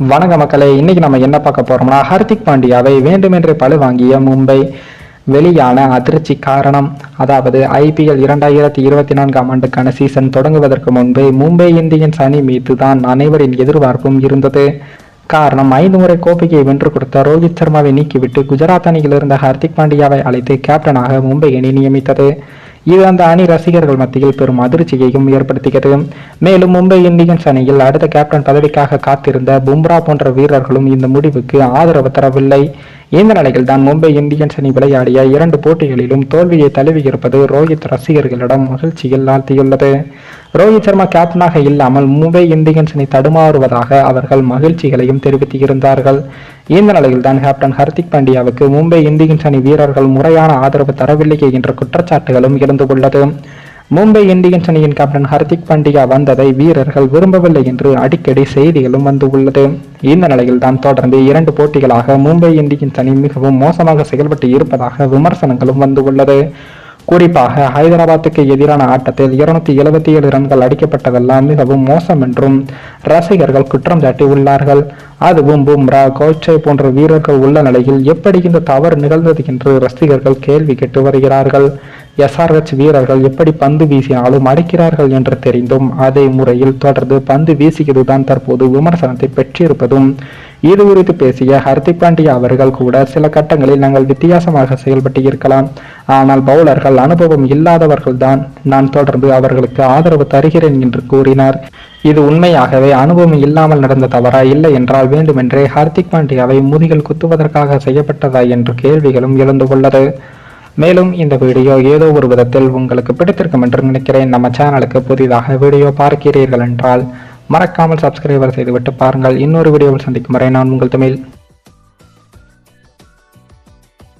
வணக்க மக்களே இன்னைக்கு நம்ம என்ன பார்க்க போறோம்னா ஹர்திக் பாண்டியாவை வேண்டுமென்றே பழு வாங்கிய மும்பை வெளியான அதிர்ச்சி காரணம். அதாவது ஐபிஎல் இரண்டாயிரத்தி இருபத்தி நான்காம் ஆண்டுக்கான சீசன் தொடங்குவதற்கு முன்பே மும்பை இந்தியன்ஸ் அணி மீது தான் அனைவரின் எதிர்பார்ப்பும் இருந்தது. காரணம் ஐந்து முறை கோப்பையை வென்று கொடுத்த ரோஹித் சர்மாவை நீக்கிவிட்டு குஜராத் அணியில் இருந்த ஹர்திக் பாண்டியாவை அழைத்து கேப்டனாக மும்பை அணி நியமித்தது. இது அந்த அணி ரசிகர்கள் மத்தியில் பெரும் அதிர்ச்சியையும் ஏற்படுத்தியது மேலும் மும்பை இந்தியன்ஸ் அணியில் அடுத்த கேப்டன் பதவிக்காக காத்திருந்த பும்ரா போன்ற வீரர்களும் இந்த முடிவுக்கு ஆதரவு தரவில்லை. இந்த நிலையில் தான் மும்பை இந்தியன்ஸ் அணி விளையாடிய இரண்டு போட்டிகளிலும் தோல்வியை தழுவியிருப்பது ரோஹித் ரசிகர்களிடம் மகிழ்ச்சியில் ஆழ்த்தியுள்ளது ரோஹித் சர்மா கேப்டனாக இல்லாமல் மும்பை இந்தியன்ஸ் அணி தடுமாறுவதாக அவர்கள் மகிழ்ச்சிகளையும் தெரிவித்திருந்தார்கள். இந்த நிலையில் தான் கேப்டன் ஹர்திக் பாண்டியாவுக்கு மும்பை இந்தியன்ஸ் அணி வீரர்கள் முறையான ஆதரவு தரவில்லை என்ற குற்றச்சாட்டுகளும் எழுந்து உள்ளது மும்பை இந்தியன்ஸ் அணியின் கேப்டன் ஹர்திக் பாண்டியா வந்ததை வீரர்கள் விரும்பவில்லை என்று அடிக்கடி செய்திகளும் வந்து உள்ளது. இந்த நிலையில் தான் தொடர்ந்து இரண்டு போட்டிகளாக மும்பை இந்தியன்ஸ் அணி மிகவும் மோசமாக செயல்பட்டு இருப்பதாக விமர்சனங்களும் வந்து உள்ளது. குறிப்பாக ஹைதராபாத்துக்கு எதிரான ஆட்டத்தில் இருநூத்தி எழுபத்தி ஏழு ரன்கள் அடிக்கப்பட்டதெல்லாம் மிகவும் மோசம் என்றும் ரசிகர்கள் குற்றம் சாட்டி உள்ளார்கள் அதுவும் பும்ரா கோச்சை போன்ற வீரர்கள் உள்ள நிலையில் எப்படி இந்த தவறு நிகழ்ந்தது என்று ரசிகர்கள் கேள்வி கேட்டு வருகிறார்கள். எஸ்ஆர்ஹெச் வீரர்கள் எப்படி பந்து வீசினாலும் அடிக்கிறார்கள் என்று தெரிந்தும் அதே முறையில் தொடர்ந்து பந்து வீசியதுதான் தற்போது விமர்சனத்தை பெற்றிருப்பதும். இது குறித்து பேசிய ஹர்திக் பாண்டியா அவர்கள் கூட சில கட்டங்களில் நாங்கள் வித்தியாசமாக செயல்பட்டு இருக்கலாம். ஆனால் பவுலர்கள் அனுபவம் இல்லாதவர்கள்தான். நான் தொடர்ந்து அவர்களுக்கு ஆதரவு தருகிறேன் என்று கூறினார். இது உண்மையாகவே அனுபவம் இல்லாமல் நடந்த தவறா? இல்லை என்றால் வேண்டுமென்றே ஹர்திக் பாண்டியாவை முதுகில் குத்துவதற்காக செய்யப்பட்டதா என்று கேள்விகளும் எழுந்து உள்ளது மேலும் இந்த வீடியோ ஏதோ ஒரு விதத்தில் உங்களுக்கு பிடித்திருக்கும் என்று நினைக்கிறேன். நம்ம சேனலுக்கு புதிதாக வீடியோ பார்க்கிறீர்கள் என்றால் மறக்காமல் சப்ஸ்கிரைபர் செய்துவிட்டு பாருங்கள். இன்னொரு வீடியோவில் சந்திக்கும் வரை நான் உங்கள் தமிழ்